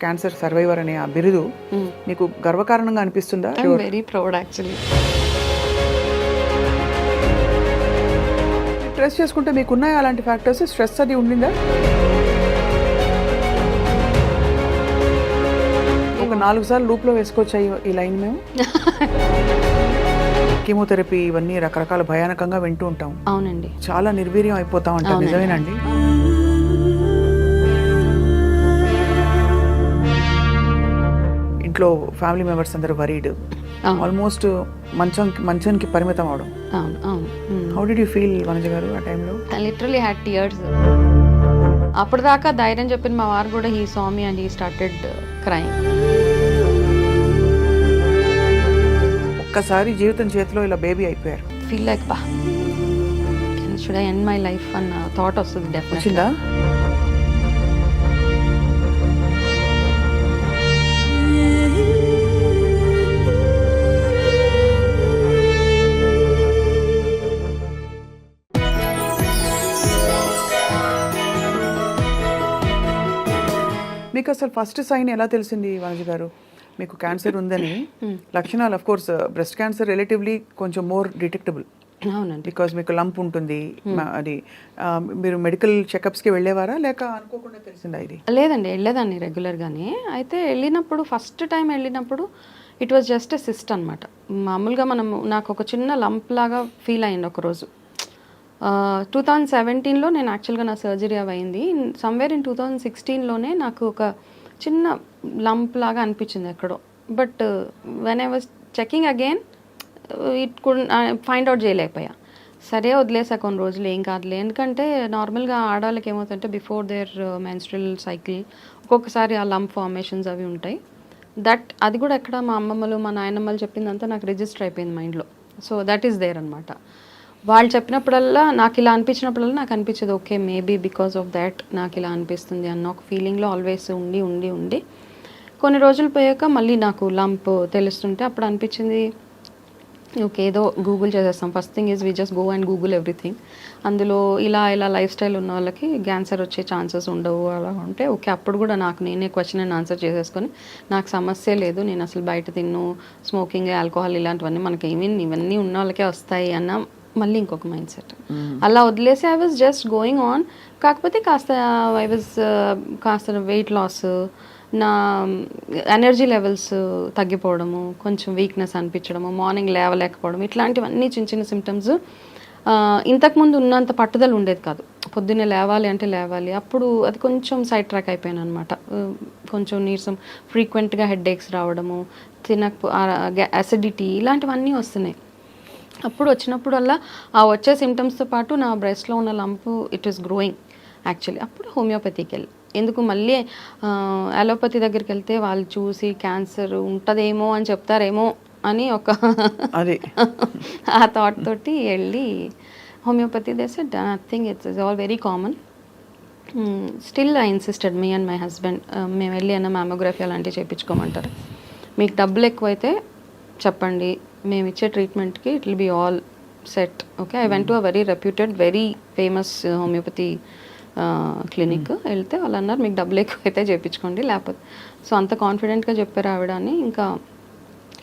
Cancer survivor అనే ఆ బిరుదు Hmm. మీకు గర్వకారణంగా అనిపిస్తుందా? వెరీ ప్రౌడ్ యాక్చువల్లీ స్ట్రెస్ చేసుకుంటే మీకున్నాయి అలాంటి ఫ్యాక్టర్స్ స్ట్రెస్ అది ఉండిందా? ఒక నాలుగు సార్లు లూప్లో వేసుకోవచ్చా ఈ- ఈ లైన్ మేము? కీమోథెరపీ ఇవన్నీ రకరకాల భయానకంగా వింటూ ఉంటాం. అవునండి. చాలా నిర్వీర్యం అయిపోతా ఉంటాం. నిజమేనండి? ఇంట్లో ఫ్యామిలీ మెంబర్స్ అందరూ వరీడ్. ఆల్మోస్ట్ మంచం మంచానికి పరిమితం అవడం అవును అవును. How did you feel Vanaja garu ఆ టైంలో లిటరలీ హ్యాడ్ టియర్స్ అప్పటిదాకా ధైర్యం చెప్పిన మా వారు కూడా he Swamy and he started crime ఒక్కసారి జీవితం చేతిలో ఇలా బేబీ అయిపోయారు. ఫీల్ లైక్ బా should I end my life అన్న థాట్ వస్తుంది డెఫినెట్ అసలు ఫస్ట్ సైన్ ఎలా తెలిసింది వనజ గారు? మీకు క్యాన్సర్ ఉందని. లక్షణాలు of course breast cancer relatively కొంచెం మోర్ డిటెక్టబుల్ అవునండి. బికాజ్ మీకు లంప్ ఉంటుంది మ- అది మీరు మెడికల్ చెకప్స్కి వెళ్ళేవారా? లేక అనుకోకుండా తెలిసిందా ఇది? లేదండి వెళ్ళేదాన్ని రెగ్యులర్గానే అయితే వెళ్ళినప్పుడు ఫస్ట్ టైం వెళ్ళినప్పుడు it was just a cyst అనమాట మామూలుగా మనం నాకు ఒక చిన్న లంప్ లాగా ఫీల్ అయింది ఒకరోజు. టూ థౌజండ్ సెవెంటీన్లో నేను యాక్చువల్గా నా సర్జరీ అవి అయింది సమ్వేర్ ఇన్ టూ థౌజండ్ సిక్స్టీన్లోనే నాకు ఒక చిన్న లంప్ లాగా అనిపించింది ఎక్కడో. But when I was checking again it could find out చేయలేకపోయా. సరే వదిలేసా కొన్ని రోజులు ఏం కాదులే. ఎందుకంటే నార్మల్గా ఆడవాళ్ళకి ఏమవుతుందంటే బిఫోర్ దేర్ మెన్స్ట్రల్ సైకిల్ ఒక్కొక్కసారి ఆ లంప్ ఫార్మేషన్స్ అవి ఉంటాయి. దట్ అది కూడా ఎక్కడ మా అమ్మమ్మలు మా నాయనమ్మలు చెప్పిందంతా నాకు రిజిస్టర్ అయిపోయింది మైండ్లో సో దట్ ఈస్ దేర్ అనమాట వాళ్ళు చెప్పినప్పుడల్లా నాకు ఇలా అనిపించినప్పుడల్లా నాకు అనిపించదు okay maybe because of that నాకు ఇలా అనిపిస్తుంది అన్న ఒక ఫీలింగ్లో ఆల్వేస్ ఉండి ఉండి ఉండి. కొన్ని రోజులు పోయాక మళ్ళీ నాకు లంప్ తెలుస్తుంటే అప్పుడు అనిపించింది ఓకే ఏదో గూగుల్ చేసేస్తాం. First thing is we just go and Google everything. అందులో ఇలా ఇలా లైఫ్ స్టైల్ ఉన్న వాళ్ళకి క్యాన్సర్ వచ్చే ఛాన్సెస్ ఉండవు అలా ఉంటే ఓకే. అప్పుడు కూడా నాకు నేనే క్వశ్చన్ అండ్ ఆన్సర్ చేసేసుకొని నాకు సమస్య లేదు నేను అసలు బయట తిన్ను స్మోకింగ్ ఆల్కహాల్ ఇలాంటివన్నీ మనకి ఏమీ ఇవన్నీ ఉన్న వాళ్ళకే వస్తాయి అన్న మళ్ళీ ఇంకొక మైండ్ సెట్. అలా వదిలేసి I was just going on కాకపోతే కాస్త ఐ వాజ్ కాస్త వెయిట్ లాస్ నా ఎనర్జీ లెవెల్స్ తగ్గిపోవడము కొంచెం వీక్నెస్ అనిపించడము మార్నింగ్ లేవలేకపోవడం ఇట్లాంటివన్నీ చిన్న చిన్న సిమ్టమ్స్ ఇంతకుముందు ఉన్నంత పట్టుదల ఉండేది కాదు. పొద్దున్నే లేవాలి అంటే లేవాలి. అప్పుడు అది కొంచెం సైడ్ ట్రాక్ అయిపోయాను అనమాట కొంచెం నీరసం ఫ్రీక్వెంట్గా హెడ్ ఏక్స్ రావడము తినక అసిడిటీ ఇలాంటివన్నీ వస్తున్నాయి. అప్పుడు వచ్చినప్పుడల్లా ఆ వచ్చే సిమ్టమ్స్తో పాటు నా బ్రెస్ట్లో ఉన్న lump it is growing actually అప్పుడు హోమియోపతికి వెళ్ళి. ఎందుకు మళ్ళీ అలోపతి దగ్గరికి వెళ్తే వాళ్ళు చూసి క్యాన్సర్ ఉంటుందేమో అని చెప్తారేమో అని ఒక అది. ఆ థాట్ తోటి వెళ్ళి homeopathy does nothing it's is all very common still I insisted me and my husband మేము వెళ్ళి అన్న మ్యామోగ్రఫీ అలాంటివి చేయించుకోమంటారు? మీకు డబ్బులు ఎక్కువైతే చెప్పండి మేము ఇచ్చే ట్రీట్మెంట్కి it will be all set okay I went to a very reputed very famous homeopathy clinic వెళ్తే వాళ్ళు అన్నారు మీకు డబ్బులు ఎక్కువైతే చేయించుకోండి లేకపోతే సో అంత కాన్ఫిడెంట్గా చెప్పారు ఆవిడ అని ఇంకా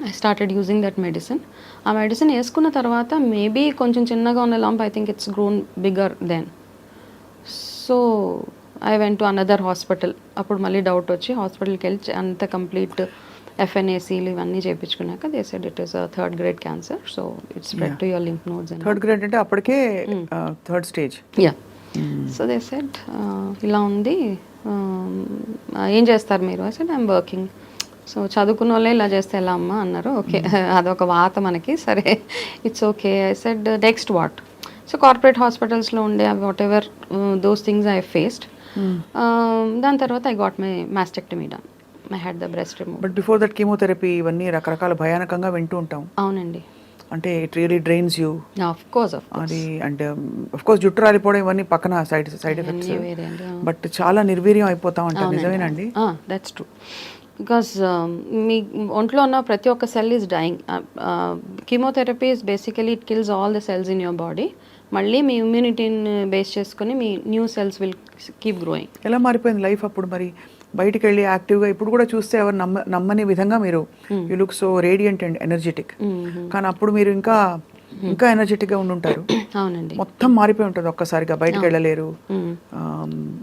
I started using that medicine ఆ మెడిసిన్ వేసుకున్న తర్వాత మేబీ కొంచెం చిన్నగా ఉన్న lump I think it's grown bigger then so I went to another hospital అప్పుడు మళ్ళీ డౌట్ వచ్చి హాస్పిటల్కి వెళ్ళి అంత కంప్లీట్ ఎఫ్ఎన్ఏసీలు ఇవన్నీ చేయించుకున్నాక they said it is third grade cancer so it's spread to your lymph nodes and third grade అంటే అప్పటికే third stage yeah so they said ఇలా ఉంది ఏం చేస్తారు మీరు? సెడ్ ఐమ్ వర్కింగ్ సో చదువుకున్న వాళ్ళే ఇలా చేస్తే ఎలా అమ్మా? అన్నారు. ఓకే అదొక వాత మనకి. సరే. It's okay I said next what so corporate హాస్పిటల్స్లో ఉండే whatever those things I faced దాని తర్వాత I got my mastectomy done I had the breast remove but before that chemotherapy ఇవన్నీ రకరకాల భయానకంగా వింటూ ఉంటాం. అవునండి. అంటే it really drains you of course of అది అంటే అఫ్ కోర్స్ జుట్టు రాలిపోవడం ఇవన్నీ పక్కన సైడ్ సైడ్ ఎఫెక్ట్స్ బట్ చాలా నిర్వీర్యం అయిపోతా ఉంటాం నిజమేనండి? దట్స్ ట్రూ బికాస్ మీ ఒంట్లో ఉన్న ప్రతి ఒక్క cell is dying chemotherapy is basically it kills all the cells in your body మళ్ళీ మీ ఇమ్యూనిటీని బేస్ చేసుకొని మీ new cells will keep growing ఎలా మారిపోయింది లైఫ్ అప్పుడు మరి? బయటికి వెళ్ళి యాక్టివ్గా ఇప్పుడు కూడా చూస్తే ఎవరు నమ్మ నమ్మని విధంగా మీరు you look so radiant and energetic. కానీ అప్పుడు మీరు ఇంకా ఇంకా ఎనర్జెటిక్గా ఉండి ఉంటారు అవునండి. మొత్తం మారిపోయి ఉంటుంది ఒక్కసారిగా. బయటికి వెళ్ళలేరు.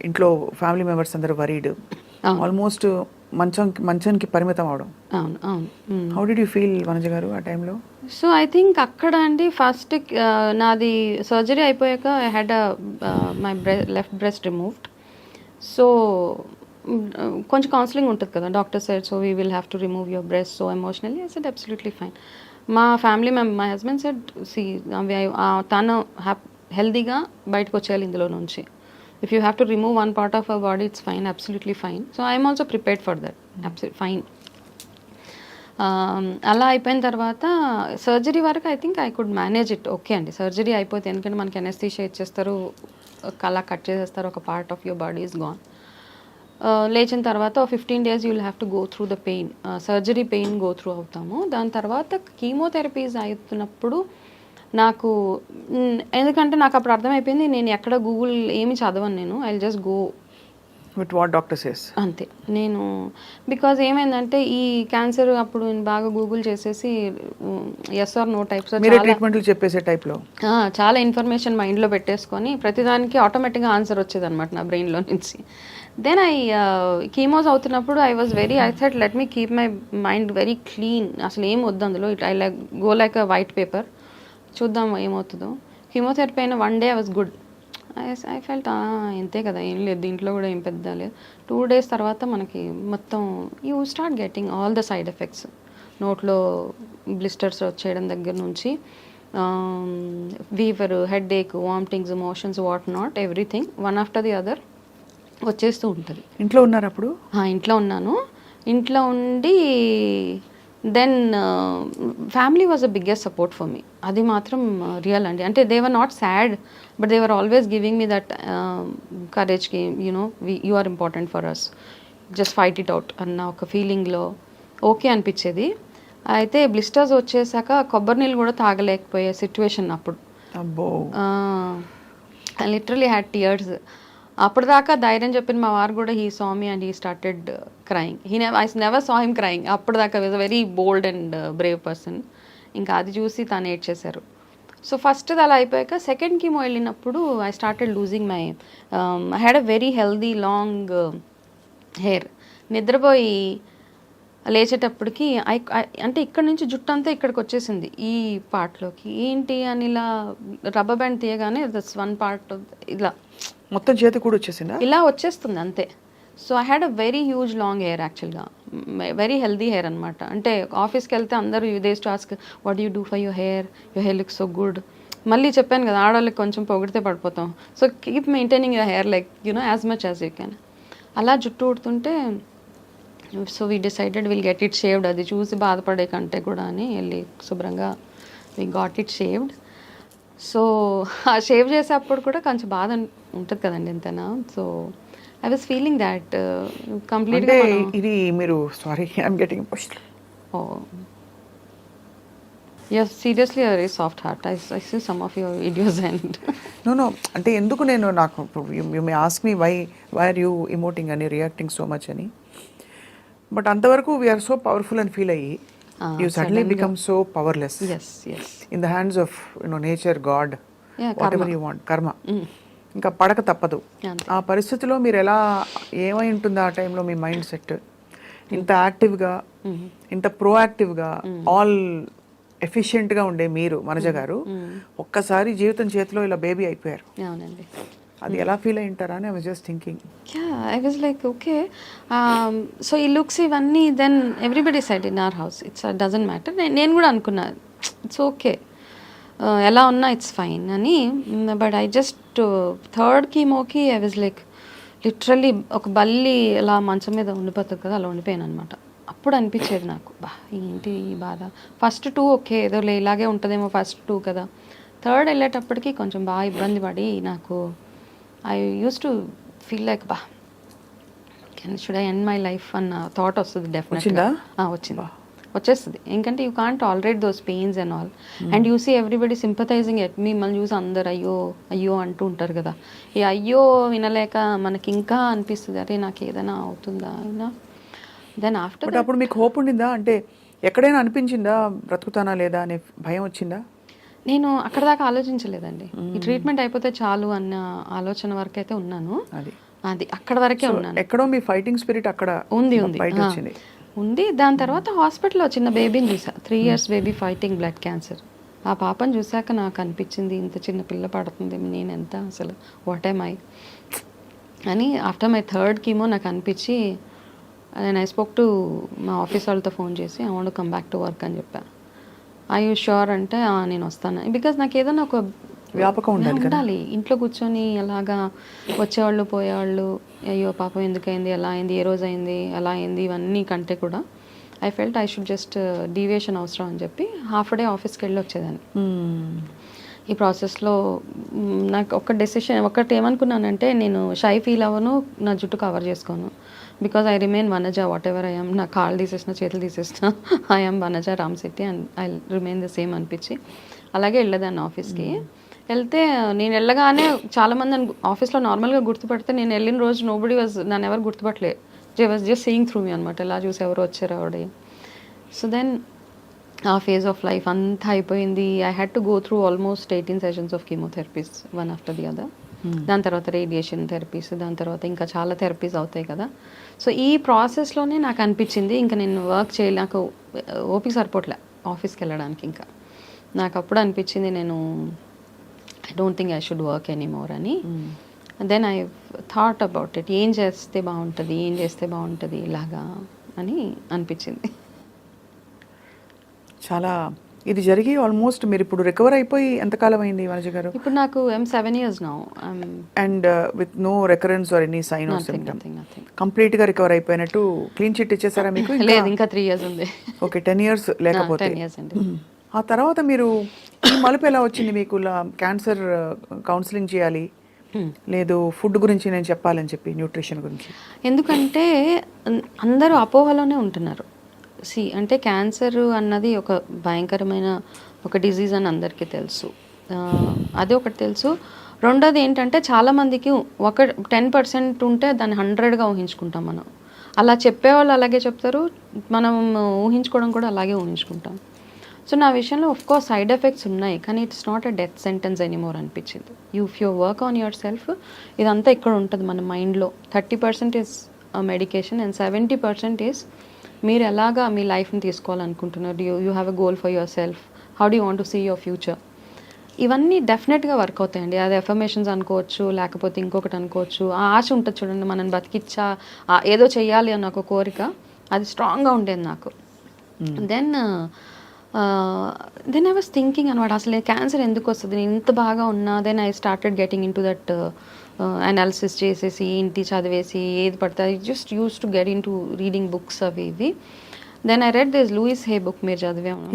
ఇంట్లో ఫ్యామిలీ మెంబర్స్ అందరూ వరీడ్. ఆల్మోస్ట్ మంచం మంచానికి పరిమితం అవడం. అవును అవును. How did you feel Vanaja garu ఆ టైంలో? సో ఐ థింక్ అక్కడ అండి ఫస్ట్ నాది సర్జరీ అయిపోయాక I had my బ్రె left breast removed. So కొంచెం కౌన్సిలింగ్ ఉంటుంది కదా. Doctor side so we will have to remove your breast so emotionally I said absolutely fine మా ఫ్యామిలీ మెంబర్ మా husband said she తను హ్యాప్ హెల్దీగా బయటకు వచ్చేయాలి ఇందులో నుంచి. If you have to remove one part of our body it's fine absolutely fine so I'm also prepared for that fine అలా అయిపోయిన తర్వాత సర్జరీ వరకు I think I could manage it okay అండి. సర్జరీ అయిపోతే ఎందుకంటే మనకి ఎనెస్థీషియా ఇచ్చేస్తారు అలా కట్ చేసేస్తారు ఒక part of your body is gone లేచిన తర్వాత fifteen days you will have to go through the pain surgery pain go through అవుతాము. దాని తర్వాత కీమోథెరపీస్ అవుతున్నప్పుడు నాకు ఎందుకంటే నాకు అప్పుడు అర్థమైపోయింది నేను ఎక్కడ గూగుల్ ఏమి చదవను నేను. I just go with what doctor says అంతే. నేను బికాజ్ ఏమైందంటే ఈ క్యాన్సర్ అప్పుడు నేను బాగా గూగుల్ చేసేసి ఎస్ ఆర్ నో టైప్స్ ట్రీట్మెంట్లు చెప్పేసే టైప్లో చాలా ఇన్ఫర్మేషన్ మైండ్లో పెట్టేసుకొని ప్రతిదానికి ఆటోమేటిక్గా ఆన్సర్ వచ్చేది అనమాట నా బ్రెయిన్లో నుంచి. దెన్ ఐ కీమోస్ అవుతున్నప్పుడు I was very I set let me keep my mind very clean అసలు ఏం వద్దు అందులో. It I like go like a white paper చూద్దాం ఏమవుతుందో. కీమోథెరపీ అయిన one day I was good I felt ఇంతే కదా ఏం లేదు. దీంట్లో కూడా ఏం పెద్ద లేదు. టూ డేస్ తర్వాత మనకి మొత్తం you start getting all the side effects నోట్లో బ్లిస్టర్స్ వచ్చేయడం దగ్గర నుంచి fever headache vomitings motions what not everything one after the other వచ్చేస్తూ ఉంటుంది. ఇంట్లో ఉన్నారు అప్పుడు? ఇంట్లో ఉన్నాను. ఇంట్లో ఉండి then family was a biggest support for me అది మాత్రం రియల్ అండి. అంటే they were not sad but they were always giving me that కరేజ్కి you know you are important for us just fight it out అన్న ఒక ఫీలింగ్లో okay అనిపించేది. అయితే blisters వచ్చేసాక కొబ్బరి నీళ్ళు కూడా తాగలేకపోయే సిచ్యువేషన్ అప్పుడు. లిటరలీ హ్యాడ్ టియర్స్ అప్పటిదాకా ధైర్యం చెప్పిన మా వారు కూడా he saw me and he started crying he I never saw him crying అప్పటిదాకా was a very bold and brave person ఇంకా అది చూసి తను ఏడ్చేశారు. సో ఫస్ట్ అలా అయిపోయాక సెకండ్ కీమో వెళ్ళినప్పుడు I started losing my I had a very healthy long hair నిద్రపోయి లేచేటప్పటికి ఐ అంటే ఇక్కడ నుంచి జుట్టు అంతా ఇక్కడికి వచ్చేసింది. ఈ పార్ట్లోకి. ఏంటి అని ఇలా రబ్బర్ బ్యాండ్ తీయగానే దట్స్ వన్ పార్ట్ ఇలా మొత్తం చేతి కూడా వచ్చేసిందా? ఇలా వచ్చేస్తుంది అంతే. So I had a very huge long hair యాక్చువల్గా వెరీ హెల్దీ హెయిర్ అనమాట అంటే ఆఫీస్కి వెళ్తే అందరూ Eudes to ask what you do for your hair your hair look so good మళ్ళీ చెప్పాను కదా ఆడవాళ్ళకి కొంచెం పొగిడితే పడిపోతాం. So keep maintaining your hair like you know as much as you can అలా జుట్టు ఊడుతుంటే so we decided will get it shaved అది చూసి బాధపడే కంటే కూడా అని వెళ్ళి శుభ్రంగా we got it shaved so ఆ షేవ్ చేసేటప్పుడు కూడా కొంచెం బాధ ఉంటుంది కదండి ఎంతైనా. So I was feeling that అంటే కంప్లీట్గా ఇది మీరు sorry I'm getting oh yes seriously very soft heart I I see some of your videos and no no అంటే ఎందుకు నేను నాకు you may ask me why why are you emoting అని reacting so much అని. But అంతవరకు we are so powerful అని feel అయ్యి you suddenly become so powerless in the hands of you know nature god whatever. You want karma ఇంకా పడక తప్పదు. ఆ పరిస్థితిలో మీరు ఎలా ఏమై ఉంటుంది ఆ టైంలో మీ మైండ్ సెట్. ఇంత యాక్టివ్గా ఇంత ప్రోయాక్టివ్గా ఆల్ ఎఫిషియెంట్గా ఉండే మీరు మనజ గారు ఒక్కసారి జీవితం చేతిలో ఇలా బేబీ అయిపోయారు. అవునండి. అది ఎలా ఫీల్ అయి ఉంటారా అని I was just thinking. I was like, okay. Um, so ఈ లుక్స్ ఇవన్నీ then everybody side in our house. It's doesn't matter. నేను కూడా అనుకున్నా ఇట్స్ ఓకే. ఎలా ఉన్నా ఇట్స్ ఫైన్ అని. బట్ ఐ జస్ట్ థర్డ్ కీమోకి ఐ వాజ్ లైక్ లిటరల్లీ ఒక బల్లి ఎలా మంచం మీద ఉండిపోతుంది కదా అలా ఉండిపోయాను అనమాట అప్పుడు అనిపించేది నాకు బా ఏంటి ఈ బాధ? ఫస్ట్ టూ ఓకే ఏదో లే ఇలాగే ఉంటుందేమో ఫస్ట్ టూ కదా. థర్డ్ వెళ్ళేటప్పటికి కొంచెం బాగా ఇబ్బంది పడి నాకు I use to feel like బా can should I end my life అన్న థాట్ వస్తుంది డెఫినెట్గా వచ్చిందా? వచ్చేస్తుంది. ఎందుకంటే you can't already those pains and all and you see everybody sympathising at మిమ్మల్ని చూసి అందరు అయ్యో అయ్యో అంటూ ఉంటారు కదా. ఈ అయ్యో వినలేక మనకి ఇంకా అనిపిస్తుంది అరే నాకు ఏదైనా అవుతుందా? అయినా. దెన్ ఆఫ్టర్ అప్పుడు మీకు హోప్ ఉండిందా? అంటే ఎక్కడైనా అనిపించిందా? బ్రతుకుతానా లేదా? అనే భయం వచ్చిందా? నేను అక్కడ దాకా ఆలోచించలేదండి. ఈ ట్రీట్మెంట్ అయిపోతే చాలు అన్న ఆలోచన వరకు అయితే ఉన్నాను. అది. అది అక్కడ వరకే ఉన్నాను. ఎక్కడో మీ ఫైటింగ్ స్పిరిట్ అక్కడ ఉంది ఉంది. ఉంది. దాని తర్వాత హాస్పిటల్లో చిన్న బేబీని చూసా. Three years baby fighting blood cancer ఆ పాపను చూసాక నాకు అనిపించింది ఇంత చిన్న పిల్ల పడుతుంది నేను ఎంత అసలు వాట్ ఐ మై అని ఆఫ్టర్ మై థర్డ్ కీమో నాకు అనిపించి నేను ఐ స్పోక్ టు మా ఆఫీస్ వాళ్ళతో ఫోన్ చేసి I want come back to work అని చెప్పాను ఐ యూ షూర్ అంటే నేను వస్తాను. బికాజ్ నాకు ఏదైనా ఒక వ్యాపకం ఉండాలి ఉండాలి. ఇంట్లో కూర్చొని అలాగా వచ్చేవాళ్ళు పోయేవాళ్ళు అయ్యో పాపం ఎందుకైంది ఎలా అయింది ఏ రోజు అయింది ఎలా అయింది ఇవన్నీ కంటే కూడా I felt I should just deviation అవసరం అని చెప్పి హాఫ్ డే ఆఫీస్కి వెళ్ళి వచ్చేదాన్ని. ఈ ప్రాసెస్లో నాకు ఒక డెసిషన్ ఒకటి ఏమనుకున్నానంటే నేను షై ఫీల్ అవ్వను నా జుట్టు కవర్ చేసుకోను. Because I remain Vanaja whatever I'm నా కాళ్ళు తీసేసిన చేతులు తీసేసిన I'm Vanaja Ram Shetty and I remain the same అనిపించి అలాగే వెళ్ళేదాన్ని ఆఫీస్కి వెళ్తే నేను వెళ్ళగానే చాలామంది నన్ను ఆఫీస్లో నార్మల్గా గుర్తుపడితే నేను వెళ్ళిన రోజు నోబడి వాజ్ నన్ను ఎవరు గుర్తుపట్టలే. They was just seeing through me అనమాట ఎలా చూసి ఎవరు వచ్చారు ఆవిడ సో దెన్ ఆ ఫేజ్ ఆఫ్ లైఫ్ అంతా అయిపోయింది. I had to go through almost eighteen sessions of chemotherapies one after the other దాని తర్వాత రేడియేషన్ థెరపీస్ దాని తర్వాత ఇంకా చాలా థెరపీస్ అవుతాయి కదా. సో ఈ ప్రాసెస్లోనే నాకు అనిపించింది ఇంకా నేను వర్క్ చేయాలి నాకు ఓపిక సరిపోట్లే ఆఫీస్కి వెళ్ళడానికి ఇంకా. నాకు అప్పుడు అనిపించింది నేను I don't think I should work anymore అని then I thought about it ఏం చేస్తే బాగుంటుంది? ఏం చేస్తే బాగుంటుంది? ఇలాగా అని అనిపించింది. చాలా ఇది జరిగి ఆల్మోస్ట్ మీరు ఇప్పుడు రికవర్ అయిపోయి ఎంతకాలం అయింది వనజ గారు? ఇప్పుడు నాకు ఎం seven years now and with no recurrence or any sign of symptom కంప్లీట్గా రికవర్ అయిపోయినట్టు క్లీన్ చిట్ ఇచ్చేసారా మీకు? లేదు ఇంకా త్రీ ఇయర్స్ ఉంది. ఓకే టెన్ ఇయర్స్ లేకపోతే. ఆ తర్వాత మీరు ఈ మలుపు ఎలా వచ్చింది మీకు? క్యాన్సర్ కౌన్సిలింగ్ చేయాలి. లేదు ఫుడ్ గురించి నేను చెప్పాలని చెప్పి న్యూట్రిషన్ గురించి. ఎందుకంటే అందరూ అపోహలోనే ఉంటున్నారు. సి అంటే క్యాన్సర్ అన్నది ఒక భయంకరమైన ఒక డిజీజ్ అని అందరికీ తెలుసు. అది ఒకటి తెలుసు. రెండోది ఏంటంటే చాలామందికి ఒక టెన్ పర్సెంట్ ఉంటే దాన్ని హండ్రెడ్గా ఊహించుకుంటాం మనం. అలా చెప్పేవాళ్ళు అలాగే చెప్తారు. మనం ఊహించుకోవడం కూడా అలాగే ఊహించుకుంటాం. సో నా విషయంలో ఆఫ్ కోర్స్ సైడ్ ఎఫెక్ట్స్ ఉన్నాయి కానీ it's not a death sentence anymore అనిపించింది. You if you work on yourself ఇదంతా ఇక్కడ ఉంటుంది మన మైండ్లో thirty percent is medication and seventy percent is మీరు ఎలాగా మీ లైఫ్ని తీసుకోవాలనుకుంటున్నారు? You you have a goal for yourself how do want to see your future ఇవన్నీ డెఫినెట్గా వర్క్ అవుతాయండి. అది ఎఫర్మేషన్స్ అనుకోవచ్చు లేకపోతే ఇంకొకటి అనుకోవచ్చు. ఆ ఆశ ఉంటుంది చూడండి మనం బతికిచ్చా ఏదో చెయ్యాలి అన్న ఒక కోరిక అది స్ట్రాంగ్గా ఉండేది నాకు. Then then I was thinking అనమాట అసలు క్యాన్సర్ ఎందుకు వస్తుంది? నేను ఇంత బాగా ఉన్నా then I started getting into that analysis చేసేసి ఇంటి చదివేసి ఏది పడితే I just used to get into reading books అవి ఇవి. Then I read this Louise Hay book మీరు చదివాము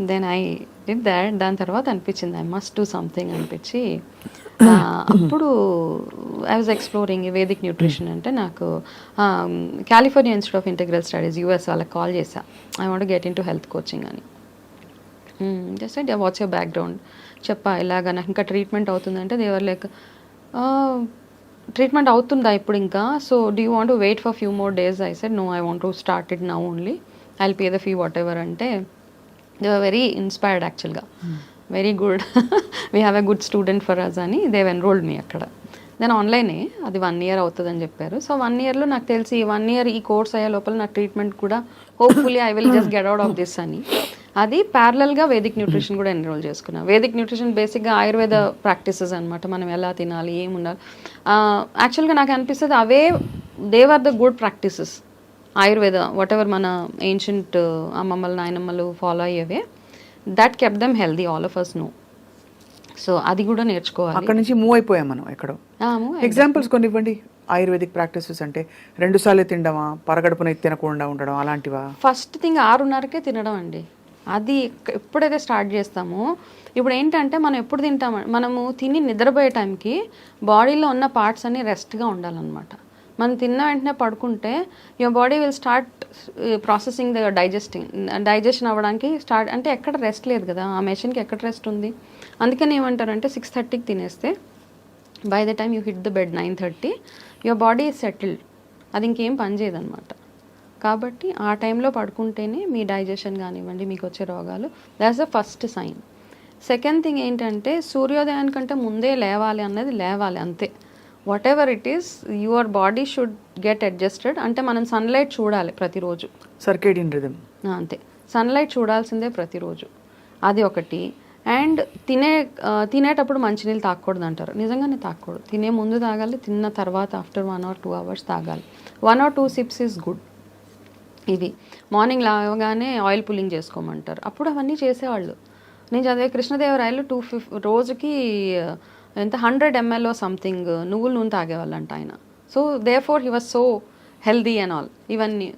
దెన్ ఐ డిడ్ దాట్ దాని తర్వాత అనిపించింది ఐ మస్ట్ డూ సంథింగ్ అనిపించి అప్పుడు I was exploring Vedic nutrition అంటే నాకు California Institute of Integral Studies US వాళ్ళకి కాల్ చేశా. I want get into health coaching అని. జస్ట్ అంటే వాట్స్ యువర్ బ్యాక్గ్రౌండ్ చెప్పా ఇలాగా నాకు ఇంకా ట్రీట్మెంట్ అవుతుందంటే దేవర్ లైక్ ట్రీట్మెంట్ అవుతుందా ఇప్పుడు ఇంకా? So do you want wait for few more days I said no I want to start it now only I pay the fee whatever అంటే దే వర్ వెరీ ఇన్స్పైర్డ్ యాక్చువల్గా very good. We have a good student for us అని they've enrolled మీ అక్కడ. Then ఆన్లైనే అది one year అవుతుందని చెప్పారు. So one ఇయర్లో నాకు తెలిసి వన్ ఇయర్ ఈ కోర్స్ అయ్యే లోపల నా ట్రీట్మెంట్ కూడా hopefully I will just get out of this అని. అది ప్యారలల్గా వేదిక్ న్యూట్రిషన్ కూడా ఎన్రోల్ చేసుకున్నా. వేదిక్ న్యూట్రిషన్ బేసిక్గా ఆయుర్వేద ప్రాక్టీసెస్ అనమాట మనం ఎలా తినాలి ఏమి ఉండాలి. యాక్చువల్గా నాకు అనిపిస్తుంది అవే they are the good practices Ayurveda whatever మన ఏన్షియంట్ అమ్మమ్మలు నాయనమ్మలు follow అయ్యేవే. That kept them healthy all of us no so అది కూడా నేర్చుకోవాలి. అక్కడ నుంచి మూవ్ అయిపోయాం మనం ఎక్కడో. ఎగ్జాంపుల్స్ కొన్ని ఇవ్వండి. ఆయుర్వేదిక్ ప్రాక్టీసెస్ అంటే రెండు సార్లు తినడమా పరగడుపున తినకుండా ఉండడం అలాంటివా? ఫస్ట్ థింగ్ ఆరున్నరకే తినడం అండి. అది ఎప్పుడైతే స్టార్ట్ చేస్తామో ఇప్పుడు ఏంటంటే మనం ఎప్పుడు తింటాం మనము తిని నిద్రపోయే టైంకి బాడీలో ఉన్న పార్ట్స్ అన్ని రెస్ట్గా ఉండాలన్నమాట. మనం తిన్న వెంటనే పడుకుంటే your body will start processing the digesting digestion అవ్వడానికి స్టార్ట్ అంటే ఎక్కడ రెస్ట్ లేదు కదా ఆ మెషిన్కి ఎక్కడ రెస్ట్ ఉంది? అందుకని ఏమంటారంటే సిక్స్ థర్టీకి తినేస్తే by the time you hit the bed nine thirty your body is settled అది ఇంకేం పని చేయదనమాట కాబట్టి ఆ టైంలో పడుకుంటేనే మీ డైజెషన్ కానివ్వండి మీకు వచ్చే రోగాలు that's the first sign second thing ఏంటంటే సూర్యోదయానికంటే ముందే లేవాలి అన్నది లేవాలి అంతే. Whatever it is your body should get adjusted అంటే మనం సన్లైట్ చూడాలి ప్రతిరోజు. సర్కేడియన్ రిథమ్ ఆ, అంతే. సన్లైట్ చూడాల్సిందే ప్రతిరోజు. అది ఒకటి. అండ్ తినే తినేటప్పుడు మంచినీళ్ళు తాగకూడదు అంటారు నిజంగానే తాగకూడదు. తినే ముందు తాగాలి తిన్న తర్వాత after one or two hours తాగాలి. One or two sips is good ఇది. మార్నింగ్ లేవగానే ఆయిల్ పుల్లింగ్ చేసుకోమంటారు. అప్పుడు అవన్నీ చేసేవాళ్ళు. నేను చదివే కృష్ణదేవరాయలు టూ ఫిఫ్ రోజుకి ఎంత? హండ్రెడ్ ఎంఎల్ఓ సంథింగ్ నువ్వుల నూనె తాగేవాళ్ళంట ఆయన. So therefore he was so healthy and all ఇవన్నీ.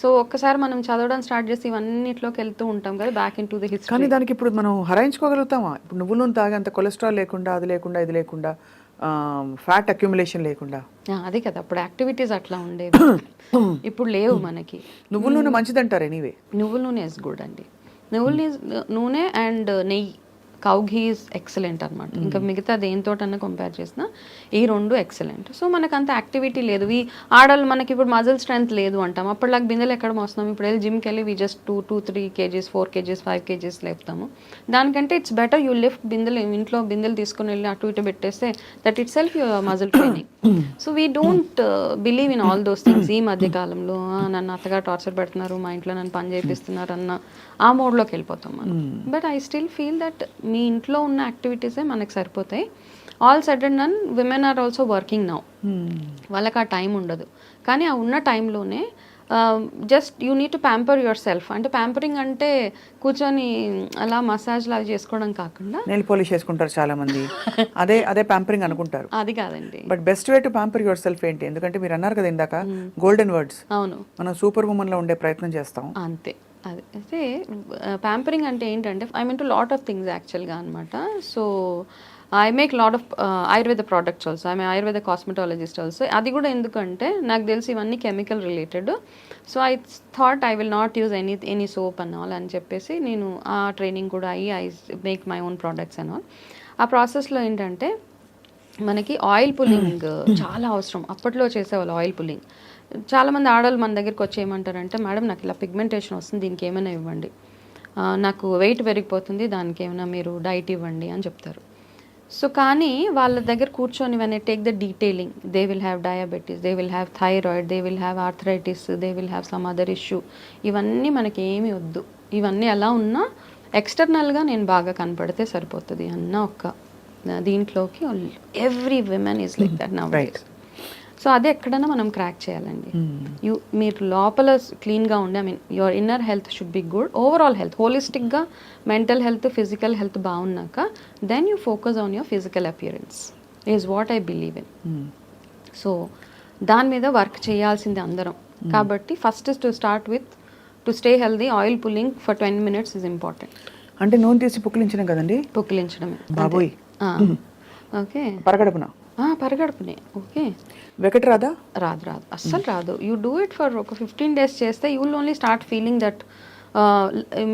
సో ఒక్కసారి మనం చదవడం స్టార్ట్ చేసి ఇవన్నిట్లోకి వెళ్తూ ఉంటాం కదా back into the history కానీ దానికి ఇప్పుడు మనం హరాయించుకోగలుగుతామా? ఇప్పుడు నువ్వుల నూనె తాగే అంత కొలెస్ట్రాల్ లేకుండా అది లేకుండా ఇది లేకుండా ఫ్యాట్ అక్యుములేషన్ లేకుండా. అదే కదా అప్పుడు యాక్టివిటీస్ అట్లా ఉండేవి. ఇప్పుడు లేవు మనకి. నువ్వుల నూనె మంచిదంటారు ఎనీవే నువ్వుల నూనె ఇస్ గుడ్ అండి. నువ్వుల నూనె అండ్ నెయ్యి. కౌ ఘీ ఈజ్ ఎక్సలెంట్ అనమాట ఇంకా మిగతా దేనితోటన్నా కంపేర్ చేసినా ఈ రెండు ఎక్సలెంట్ సో మనకు అంత యాక్టివిటీ లేదు. ఈ ఆడవాళ్ళు మనకి ఇప్పుడు మజిల్ స్ట్రెంత్ లేదు అంటాం. అప్పటిలాగా బిందెలు ఎక్కడ మోస్తున్నాం? ఇప్పుడు వెళ్ళి జిమ్కి వెళ్ళి we just two two three KGs four KGs five KGs లేపుతాము. దానికంటే ఇట్స్ బెటర్ యూ లిఫ్ట్ బిందెలు ఇంట్లో బిందెలు తీసుకుని వెళ్ళి అటు ఇటు పెట్టేస్తే that itself your muscle training so we don't believe in all those things ఈ మధ్య కాలంలో. "ఆ, నన్ను అత్తగా టార్చర్ పెడుతున్నారు మా ఇంట్లో నన్ను పని చేపిస్తున్నారు అన్న ఆ మోడ్లోకి వెళ్ళిపోతాం మనం. But I still feel that మీ ఇంట్లో ఉన్న యాక్టివిటీసే మనకు సరిపోతాయి. All said and done women are also working now వాళ్ళకి ఆ టైం ఉండదు. కానీ ఆ ఉన్న టైంలోనే just you need to pamper yourself అంటే ప్యాంపరింగ్ అంటే కూర్చొని అలా మసాజ్ లాగా చేసుకోవడం కాకుండా నెయిల్ పాలిష్ చేసుకుంటారు చాలా మంది అదే అదే ప్యాంపరింగ్ అనుకుంటారు. అది కాదండి. But best way to pamper yourself ఏంటి? ఎందుకంటే మీరు అన్నారు కదా ఇందాక గోల్డెన్ వర్డ్స్ అవును. మనం సూపర్ ఉమెన్లో ఉండే ప్రయత్నం చేస్తాం. అంతే. అది అయితే ప్యాంపరింగ్ అంటే ఏంటంటే I mean to lot of things యాక్చువల్గా అనమాట so I make lot of Ayurveda products also I Ayurveda cosmetologist also అది కూడా ఎందుకంటే నాకు తెలిసి ఇవన్నీ chemical related so I thought I will not use any any soap and all అని చెప్పేసి నేను ఆ ట్రైనింగ్ కూడా అయ్యి I make my own products and all ఆ ప్రాసెస్లో ఏంటంటే మనకి ఆయిల్ పుల్లింగ్ చాలా అవసరం. అప్పట్లో చేసేవాళ్ళు ఆయిల్ పుల్లింగ్ చాలా మంది ఆడవాళ్ళు మన దగ్గరికి వచ్చి ఏమంటారంటే మేడం నాకు ఇలా పిగ్మెంటేషన్ వస్తుంది దీనికి ఏమైనా ఇవ్వండి. నాకు వెయిట్ పెరిగిపోతుంది దానికి ఏమైనా మీరు డైట్ ఇవ్వండి అని చెప్తారు. సో కానీ వాళ్ళ దగ్గర కూర్చొని when take the detailing they will have diabetes they will have thyroid they will have arthritis they will have some other issue ఇవన్నీ మనకి ఏమీ వద్దు. ఇవన్నీ ఎలా ఉన్నా ఎక్స్టర్నల్గా నేను బాగా కనపడితే సరిపోతుంది అన్న ఒక దీంట్లోకి every women is like that now Right. So అది ఎక్కడైనా మనం క్రాక్ చేయాలండి. యూ మీరు లోపల క్లీన్గా ఉండి I mean your inner health should be good overall health హోలిస్టిక్గా mental health physical health బాగున్నాక then you focus on your physical appearance is what I believe in so దాని మీద వర్క్ చేయాల్సింది అందరం. కాబట్టి first to start with to stay healthy oil pulling for twenty minutes is important అంటే నూనె తీసి పుక్కిలించడం కదండి? పుక్కిలించడమే. బాబోయ్. ఓకే. పరగడుపున. పరగడుపునే. ఓకే. వెకటి రాదా రాదు రాదు అస్సలు రాదు. యూ డూ ఇట్ ఫర్ ఒక ఫిఫ్టీన్ డేస్ చేస్తే you will only start feeling that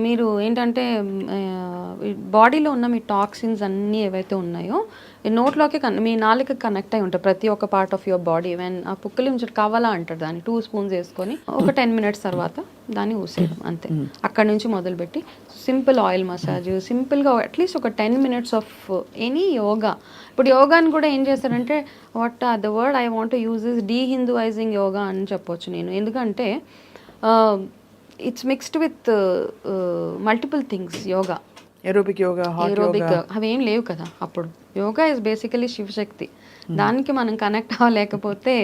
మీరు ఏంటంటే బాడీలో ఉన్న మీ టాక్సిన్స్ అన్నీ ఏవైతే ఉన్నాయో నోట్లోకి కన్ మీ నాలుక కనెక్ట్ అయి ఉంటాయి ప్రతి ఒక్క part of your body when ఆ పుక్కలు ఉంచి కావాలా అంటారు దాన్ని. టూ స్పూన్స్ వేసుకొని ఒక టెన్ మినిట్స్ తర్వాత దాన్ని ఊసేయడం అంతే. అక్కడ నుంచి మొదలుపెట్టి సింపుల్ ఆయిల్ మసాజ్ సింపుల్గా అట్లీస్ట్ ఒక ten minutes of any yoga ఇప్పుడు యోగాని కూడా ఏం చేస్తారంటే what the word I want use is dehinduizing yoga అని చెప్పొచ్చు నేను. ఎందుకంటే it's mixed with multiple things yoga. Aerobic yoga aerobic అవేం లేవు కదా అప్పుడు. యోగా ఇస్ బేసికలీ శివశక్తి దానికి మనం కనెక్ట్ అవ్వలేకపోతే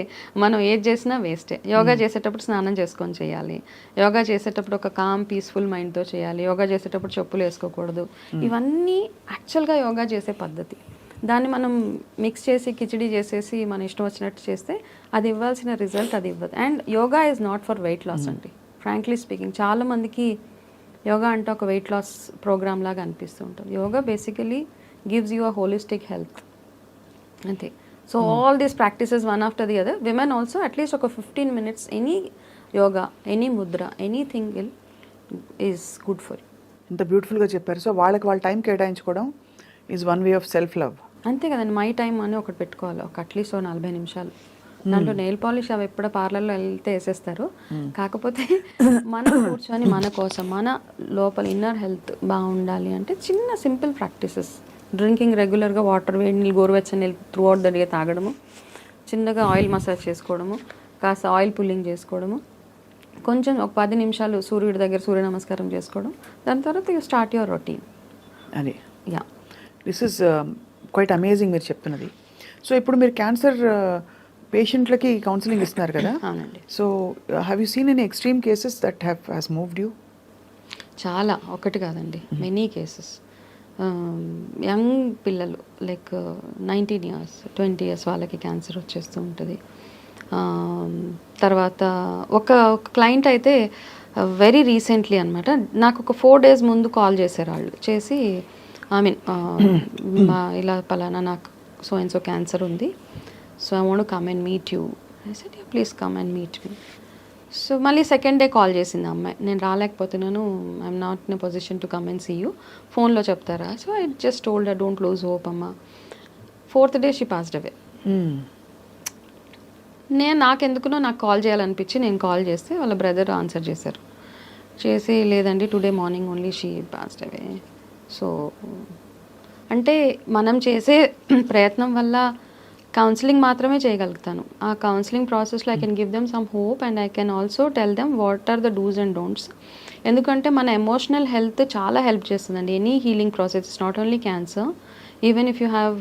మనం ఏది చేసినా వేస్టే యోగా చేసేటప్పుడు స్నానం చేసుకొని చేయాలి. యోగా చేసేటప్పుడు ఒక కామ్ పీస్ఫుల్ మైండ్తో చేయాలి. యోగా చేసేటప్పుడు చెప్పులు వేసుకోకూడదు. ఇవన్నీ యాక్చువల్గా యోగా చేసే పద్ధతి. దాన్ని మనం మిక్స్ చేసి కిచిడి చేసేసి మన ఇష్టం వచ్చినట్టు చేస్తే అది ఇవ్వాల్సిన రిజల్ట్ అది ఇవ్వదు. And yoga is not for weight loss అండి. ఫ్రాంక్లీ స్పీకింగ్ చాలా మందికి యోగా అంటే ఒక వెయిట్ లాస్ ప్రోగ్రామ్ లాగా అనిపిస్తూ ఉంటుంది. Yoga basically gives you a holistic health అంతే so all these practices one after the other women also at least ఒక fifteen minutes any yoga any mudra anything will is good for ఇంత బ్యూటిఫుల్గా చెప్పారు. So వాళ్ళకి వాళ్ళ time కేటాయించుకోవడం is one way of self love అంతే కదండి my time అని ఒకటి పెట్టుకోవాలి ఒక అట్లీస్ట్ ఒక నలభై నిమిషాలు. దాంట్లో నెయిల్ పాలిష్ అవి ఎప్పుడో పార్లర్లో వెళ్తే వేసేస్తారు. కాకపోతే మనం కూర్చొని మన కోసం మన లోపల ఇన్నర్ హెల్త్ బాగుండాలి అంటే చిన్న సింపుల్ ప్రాక్టీసెస్ డ్రింకింగ్ రెగ్యులర్గా వాటర్ వేడి నీళ్ళు గోరువెచ్చని నీళ్ళు త్రూ అవుట్ ద డే తాగడము. చిన్నగా ఆయిల్ మసాజ్ చేసుకోవడము. కాస్త ఆయిల్ పుల్లింగ్ చేసుకోవడము. కొంచెం ఒక పది నిమిషాలు సూర్యుడి దగ్గర సూర్య నమస్కారం చేసుకోవడం. దాని తర్వాత యూ స్టార్ట్ యువర్ రొటీన్ అది. Yeah this is quite amazing మీరు చెప్తున్నది. సో ఇప్పుడు మీరు క్యాన్సర్ పేషెంట్లకి కౌన్సిలింగ్ ఇస్తున్నారు కదా? అవునండి. So have you seen any extreme cases that have has moved you చాలా. ఒకటి కాదండి. మెనీ కేసెస్ యంగ్ పిల్లలు like nineteen years twenty years వాళ్ళకి క్యాన్సర్ వచ్చేస్తూ ఉంటుంది. Um, తర్వాత ఒక ఒక క్లయింట్ అయితే వెరీ రీసెంట్లీ అనమాట నాకు ఒక ఫోర్ డేస్ ముందు కాల్ చేశారు వాళ్ళు. చేసి ఐ మీన్ మా ఇలా పలానా నాకు సో అండ్ సో క్యాన్సర్ ఉంది so I want come and meet you I said please come and meet me so మళ్ళీ సెకండ్ డే కాల్ చేసింది అమ్మాయి. నేను రాలేకపోతున్నాను I'm not in position to come and see you ఫోన్లో చెప్తారా? So I just told don't lose hope అమ్మ. Fourth day she passed away నేను నాకెందుకునో నాకు కాల్ చేయాలనిపించి నేను కాల్ చేస్తే వాళ్ళ బ్రదర్ ఆన్సర్ చేశారు. చేసి లేదండి today morning only she passed away so అంటే మనం చేసే ప్రయత్నం వల్ల కౌన్సిలింగ్ మాత్రమే చేయగలుగుతాను. ఆ కౌన్సిలింగ్ ప్రాసెస్లో I can give them some hope and I can also tell them what are the dos and don'ts ఎందుకంటే మన ఎమోషనల్ హెల్త్ చాలా హెల్ప్ చేస్తుందండి. Any healing process it's not only cancer even if you have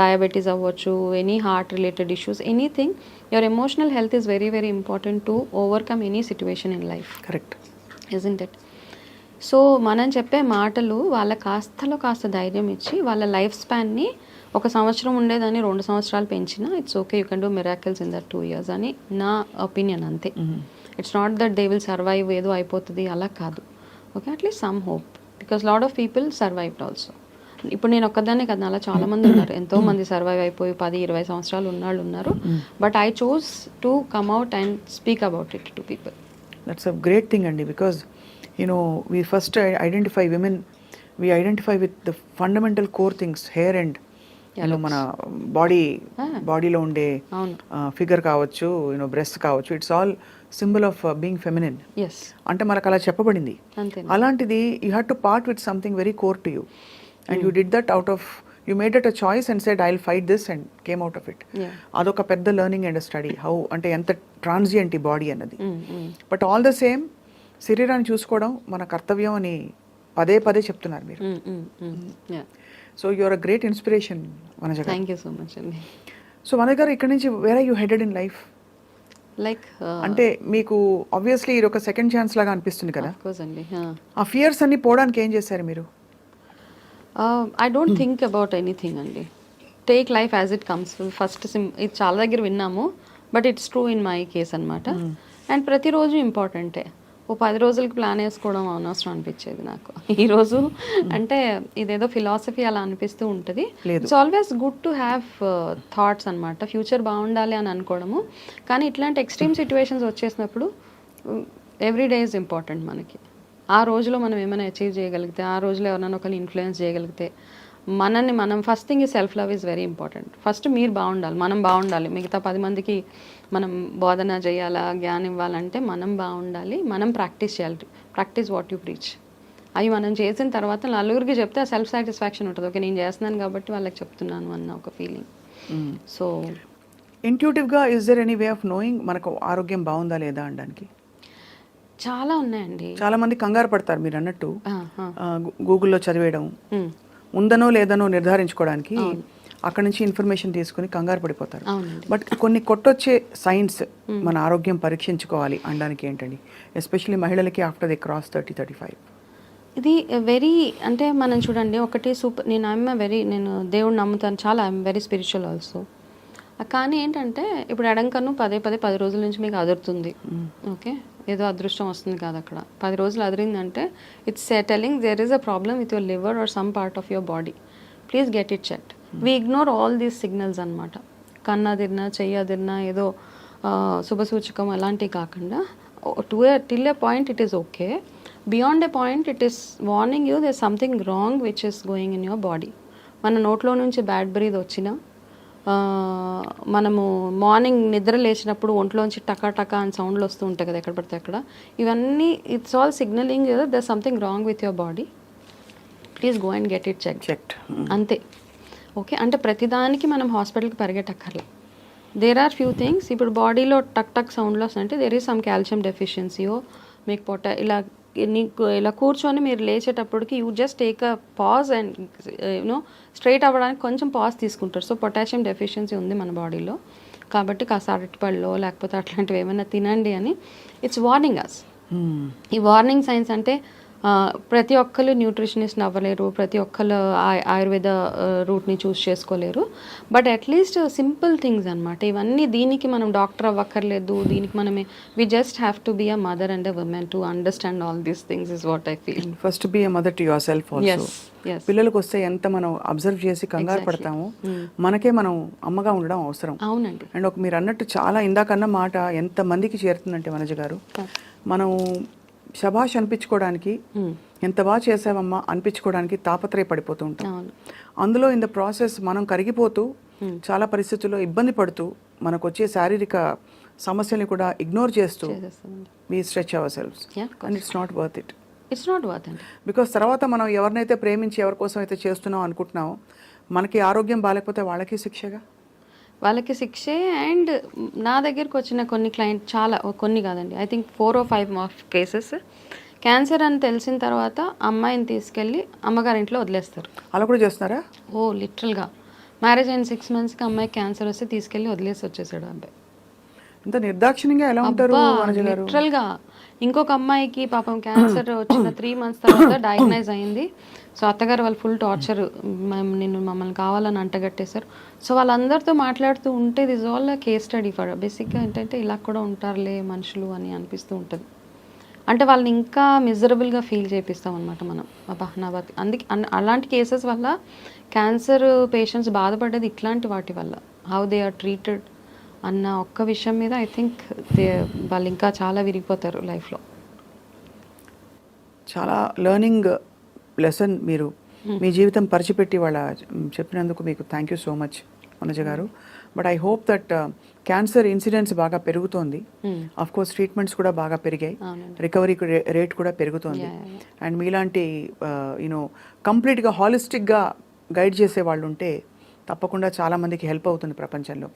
diabetes అవ్వచ్చు any heart related issues anything your emotional health is very very important to overcome any situation in life correct isn't it so మనం చెప్పే మాటలు వాళ్ళ కాస్తలో కాస్త ధైర్యం ఇచ్చి వాళ్ళ life స్పాన్ని ఒక సంవత్సరం ఉండేదాన్ని రెండు సంవత్సరాలు పెంచినా it's okay you can do miracles in that two years అని నా ఒపీనియన్ అంతే. It's not that they will survive ఏదో అయిపోతుంది అలా కాదు. Okay at least some hope because lot of people survived also ఇప్పుడు నేను ఒక్కదాన్నే కదా అలా చాలా మంది ఉన్నారు. ఎంతో మంది సర్వైవ్ అయిపోయి పది ఇరవై సంవత్సరాలు ఉన్నాళ్ళు ఉన్నారు. But I chose to come out and speak about it to people that's a great thing అండి because you know we first identify women we identify with the fundamental core things hair and you know మన body బాడీలో ఉండే అవును. Figure కావచ్చు you know breast కావచ్చు it's all symbol of being feminine అంటే మనకు అలా చెప్పబడింది. అలాంటిది you had to part with something very core to you and you did that out of you made it a choice and said I will fight this and came out of it. అదొక పెద్ద learning and study how అంటే ఎంత transient ఈ body అన్నది. But all the same శరీరాన్ని చూసుకోవడం మన కర్తవ్యం అని పదే పదే చెప్తున్నారు మీరు. So you're a great inspiration Vanaja thank you so much అండి సో వనజ గారు ఇక్కడ నుంచి where you headed in life like అంటే మీకు ఆబ్వియస్లీ ఇది ఒక సెకండ్ ఛాన్స్ లాగా అనిపిస్తుంది కదా? కోర్స్ అండి ఆ ఫియర్స్ అన్ని పోవడానికి ఏం చేశారు మీరు? I don't think about anything అండి take life as it comes first SIM ఇది చాలా దగ్గర విన్నాము but it's true in my case అనమాట అండ్ ప్రతిరోజు ఇంపార్టెంటే ఓ పది రోజులకి ప్లాన్ వేసుకోవడం అనవసరం అనిపించేది నాకు. ఈరోజు అంటే ఇదేదో ఫిలాసఫీ అలా అనిపిస్తూ ఉంటుంది. It's always good to have thoughts అనమాట ఫ్యూచర్ బాగుండాలి అని అనుకోవడము. కానీ ఇట్లాంటి ఎక్స్ట్రీమ్ సిచ్యువేషన్స్ వచ్చేసినప్పుడు ఎవ్రీ డే ఇస్ ఇంపార్టెంట్ మనకి. ఆ రోజులో మనం ఏమైనా అచీవ్ చేయగలిగితే ఆ రోజులో ఎవరైనా ఒకరిని ఇన్ఫ్లుయెన్స్ చేయగలిగితే మనల్ని మనం ఫస్ట్ థింగ్ ఈ self love is very important first మీరు బాగుండాలి మనం బాగుండాలి. మిగతా పది మందికి మనం బోధన చేయాలా జ్ఞానం ఇవ్వాలంటే మనం బాగుండాలి మనం ప్రాక్టీస్ చేయాలి. ప్రాక్టీస్ వాట్ యూ ప్రీచ్ అవి మనం చేసిన తర్వాత నలుగురికి చెప్తే ఆ సెల్ఫ్ సాటిస్ఫాక్షన్ ఉంటుంది. ఓకే నేను చేస్తున్నాను కాబట్టి వాళ్ళకి చెప్తున్నాను అన్న ఒక feeling so ఇంట్యూటివ్గా is there any way of knowing మనకు ఆరోగ్యం బాగుందా లేదా అనడానికి? చాలా ఉన్నాయండి. చాలా మంది కంగారు పడతారు మీరు అన్నట్టు. గూగుల్లో చదివేయడం. ఉమ్, ఉందనో లేదనో నిర్ధారించుకోవడానికి అక్కడ నుంచి ఇన్ఫర్మేషన్ తీసుకుని కంగారు పడిపోతారు. బట్ కొన్ని కొట్టొచ్చే సైన్స్ మన ఆరోగ్యం పరీక్షించుకోవాలి అనడానికి ఏంటండి? ఎస్పెషల్లీ మహిళలకి after the cross thirty thirty five. ఇది వెరీ అంటే మనం చూడండి ఒకటి సూపర్ నేను ఐఎమ్ వెరీ నేను దేవుడు నమ్ముతాను చాలా ఐఎమ్ వెరీ స్పిరిచువల్ ఆల్సో. కానీ ఏంటంటే ఇప్పుడు ఎడంకన్ను పదే పదే పది రోజుల నుంచి మీకు అదురుతుంది. ఓకే? ఏదో అదృష్టం వస్తుంది కాదు అక్కడ. పది రోజులు అదిరిందంటే it's telling there is a problem with your liver or some part of your body please get it check we ignore all these signals అనమాట చెయ్యి అదిరినా ఏదో శుభసూచకం అలాంటివి కాకుండా to till a point it is okay beyond a point it is warning you they something wrong which is going in your body మన నోట్లో నుంచి బ్యాడ్ బ్రీద్ వచ్చినా మనము మార్నింగ్ నిద్ర లేచినప్పుడు ఒంట్లోంచి టకా టకా అని సౌండ్లు వస్తూ ఉంటాయి కదా ఎక్కడ పడితే అక్కడ. ఇవన్నీ it's all signaling there something wrong with your body please go and get it check checked అంతే. ఓకే అంటే ప్రతిదానికి మనం హాస్పిటల్కి పరిగెట్టక్కర్లే. దేర్ ఆర్ ఫ్యూ థింగ్స్ ఇప్పుడు బాడీలో టక్ టక్ సౌండ్లు వస్తుంటే దేర్ ఈస్ సమ్ కాల్షియం డెఫిషియన్సీయో మీకు పొట్ట ఇలా నీకు ఇలా కూర్చొని మీరు లేచేటప్పటికి you just take a pause and you know straight అవ్వడానికి కొంచెం పాజ్ తీసుకుంటారు. సో పొటాషియం డెఫిషియన్సీ ఉంది మన బాడీలో. కాబట్టి కాస్త అరటిపళ్ళు లేకపోతే అట్లాంటివి ఏమైనా తినండి అని ఇట్స్ వార్నింగ్ అస్ ఈ వార్నింగ్ సైన్స్ అంటే ప్రతి ఒక్కరు న్యూట్రిషనిస్ట్ అవ్వలేరు ప్రతి ఒక్కరు ఆయ- ఆయుర్వేద రూట్ని చూస్ చేసుకోలేరు. బట్ అట్లీస్ట్ సింపుల్ థింగ్స్ అనమాట ఇవన్నీ దీనికి మనం డాక్టర్ అవ్వక్కర్లేదు దీనికి మనమే. We just have to be a mother and a woman to understand all these things is what I feel. First be mother to yourself. పిల్లలకు వస్తే ఎంత మనం అబ్జర్వ్ చేసి కంగారు పడతాము మనకే మనం అమ్మగా ఉండడం అవసరం. అవునండి. అండ్ ఒక మీరు అన్నట్టు చాలా ఇందాకన్న మాట ఎంత మందికి చేరుతుందంటే వనజ గారు మనం శభాష్ అనిపించుకోవడానికి ఎంత బాగా చేసావమ్మా అనిపించుకోవడానికి తాపత్రయపడిపోతూ ఉంటాం. అందులో ఇన్ ద ప్రాసెస్ మనం కరిగిపోతూ చాలా పరిస్థితుల్లో ఇబ్బంది పడుతూ మనకు వచ్చే శారీరక సమస్యల్ని కూడా ఇగ్నోర్ చేస్తూ we stretch our of and it's not worth it it's not worth because తర్వాత మనం ఎవరినైతే ప్రేమించి ఎవరి కోసం అయితే చేస్తున్నాం అనుకుంటున్నామో మనకి ఆరోగ్యం బాగాలేకపోతే వాళ్ళకి శిక్షగా? వాళ్ళకి శిక్షే అండ్ నా దగ్గరికి వచ్చిన కొన్ని క్లయింట్ చాలా కొన్ని కాదండి. I think four or five cases cancer అని తెలిసిన తర్వాత అమ్మాయిని తీసుకెళ్ళి అమ్మగారింట్లో వదిలేస్తారు. అలా కూడా చేస్తున్నారా? ఓ లిటరల్గా మ్యారేజ్ అయిన సిక్స్ మంత్స్కి అమ్మాయి క్యాన్సర్ వస్తే తీసుకెళ్ళి వదిలేసి వచ్చేసాడు అబ్బాయి. ఇంత నిర్దాక్షిణ్యంగా ఎలా ఉంటారు వనజ గారు? లిటరల్గా. ఇంకొక అమ్మాయికి పాపం క్యాన్సర్ వచ్చిన త్రీ మంత్స్ తర్వాత డయాగ్నైజ్ అయింది. సో అత్తగారు వాళ్ళు ఫుల్ టార్చర్. మేము నిన్ను మమ్మల్ని కావాలని అంటగట్టేశారు. సో వాళ్ళందరితో మాట్లాడుతూ ఉంటే this all case study for బేసిక్గా ఏంటంటే ఇలా కూడా ఉంటారులే మనుషులు అని అనిపిస్తూ ఉంటుంది. అంటే వాళ్ళని ఇంకా మిజరబుల్గా ఫీల్ చేపిస్తాం అనమాట మనం. అబ్బా నా బతి అందుకే అన్- అలాంటి కేసెస్ వల్ల క్యాన్సర్ పేషెంట్స్ బాధపడ్డది ఇట్లాంటి వాటి వల్ల. హౌ దే ఆర్ ట్రీటెడ్ అన్న ఒక్క విషయం మీద ఐ థింక్ దే వాళ్ళు ఇంకా చాలా విరిగిపోతారు లైఫ్లో. చాలా లెర్నింగ్ లెసన్ మీరు మీ జీవితం పరిచిపెట్టి వాళ్ళ చెప్పినందుకు మీకు thank you so much Vanaja garu. But I hope that cancer incidents బాగా పెరుగుతోంది. అఫ్ కోర్స్ ట్రీట్మెంట్స్ కూడా బాగా పెరిగాయి. రికవరీ రేట్ కూడా పెరుగుతోంది. అండ్ మీలాంటి యూనో కంప్లీట్గా హాలిస్టిక్గా గైడ్ చేసే వాళ్ళు ఉంటే తప్పకుండా చాలా మందికి హెల్ప్ అవుతుంది ప్రపంచంలో.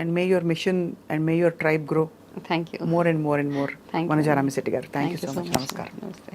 And may your mission and may your tribe grow thank you more and more and more Thank you. Vanaja Ramisetty garu. Thank you so much much నమస్కారం నమస్తే